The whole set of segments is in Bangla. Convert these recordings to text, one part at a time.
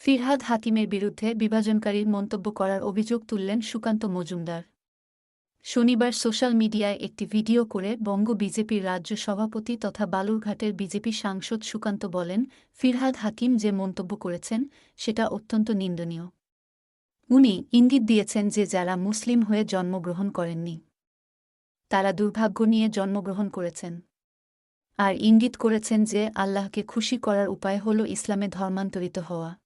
ফিরহাদ হাকিমের বিরুদ্ধে বিভাজনকারীর মন্তব্য করার অভিযোগ তুললেন সুকান্ত মজুমদার। শনিবার সোশ্যাল মিডিয়ায় একটি ভিডিও করে বঙ্গ বিজেপির রাজ্য সভাপতি তথা বালুরঘাটের বিজেপি সাংসদ সুকান্ত বলেন, ফিরহাদ হাকিম যে মন্তব্য করেছেন, সেটা অত্যন্ত নিন্দনীয়। উনি ইঙ্গিত দিয়েছেন যে যারা মুসলিম হয়ে জন্মগ্রহণ করেননি, তারা দুর্ভাগ্য নিয়ে জন্মগ্রহণ করেছেন। আর ইঙ্গিত করেছেন যে আল্লাহকে খুশি করার উপায় হল ইসলামে ধর্মান্তরিত হওয়া।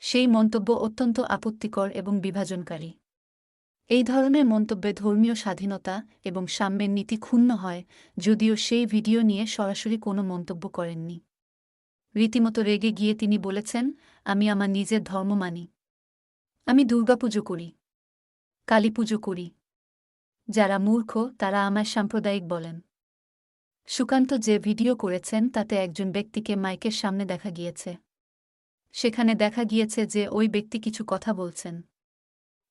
সেই মন্তব্য অত্যন্ত আপত্তিকর এবং বিভাজনকারী। এই ধরনের মন্তব্যে ধর্মীয় স্বাধীনতা এবং সাম্যের নীতি ক্ষুণ্ণ হয়, যদিও সেই ভিডিও নিয়ে সরাসরি কোনো মন্তব্য করেননি। রীতিমতো রেগে গিয়ে তিনি বলেছেন, আমি আমার নিজের ধর্ম মানি। আমি দুর্গাপুজো করি, কালীপুজো করি। যারা মূর্খ, তারা আমায় সাম্প্রদায়িক বলেন। সুকান্ত যে ভিডিও করেছেন, তাতে একজন ব্যক্তিকে মাইকের সামনে দেখা গিয়েছে। সেখানে দেখা গিয়েছে যে ওই ব্যক্তি কিছু কথা বলছেন।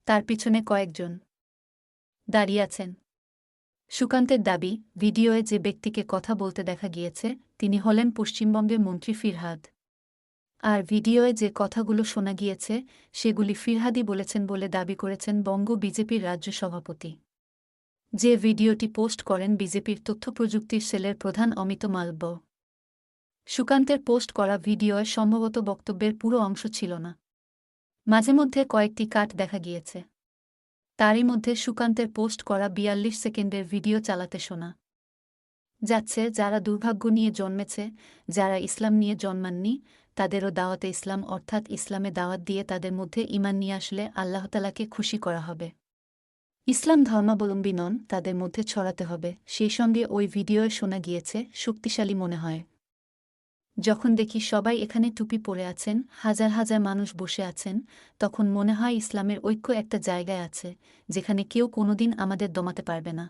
তার পিছনে কয়েকজন দাঁড়িয়ে আছেন। সুকান্তের দাবি, ভিডিওয়ে যে ব্যক্তিকে কথা বলতে দেখা গিয়েছে, তিনি হলেন পশ্চিমবঙ্গের মন্ত্রী ফিরহাদ। আর ভিডিওয়ে যে কথাগুলো শোনা গিয়েছে, সেগুলি ফিরহাদি বলেছেন বলে দাবি করেছেন বঙ্গ বিজেপির রাজ্য সভাপতি। যে ভিডিওটি পোস্ট করেন বিজেপির তথ্য প্রযুক্তির সেলের প্রধান অমিত মালব্য। সুকান্তের পোস্ট করা ভিডিওয় সম্ভবত বক্তব্যের পুরো অংশ ছিল না। মাঝে মধ্যে কয়েকটি কাট দেখা গিয়েছে। তারই মধ্যে সুকান্তের পোস্ট করা বিয়াল্লিশ সেকেন্ডের ভিডিও চালাতে শোনা যাচ্ছে, যারা দুর্ভাগ্য নিয়ে জন্মেছে, যারা ইসলাম নিয়ে জন্মাননি, তাদেরও দাওয়াতে ইসলাম, অর্থাৎ ইসলামে দাওয়াত দিয়ে তাদের মধ্যে ইমান নিয়ে আসলে আল্লাহতালাকে খুশি করা হবে। ইসলাম ধর্মাবলম্বী নন, তাদের মধ্যে ছড়াতে হবে। সেই সঙ্গে ওই ভিডিওয় শোনা গিয়েছে, শক্তিশালী মনে হয়। যখন দেখি সবাই এখানে টুপি পরে আছেন, হাজার হাজার মানুষ বসে আছেন, তখন মনে হয় ইসলামের ঐক্য একটা জায়গায় আছে, যেখানে কেউ কোনোদিন আমাদের দমাতে পারবে না।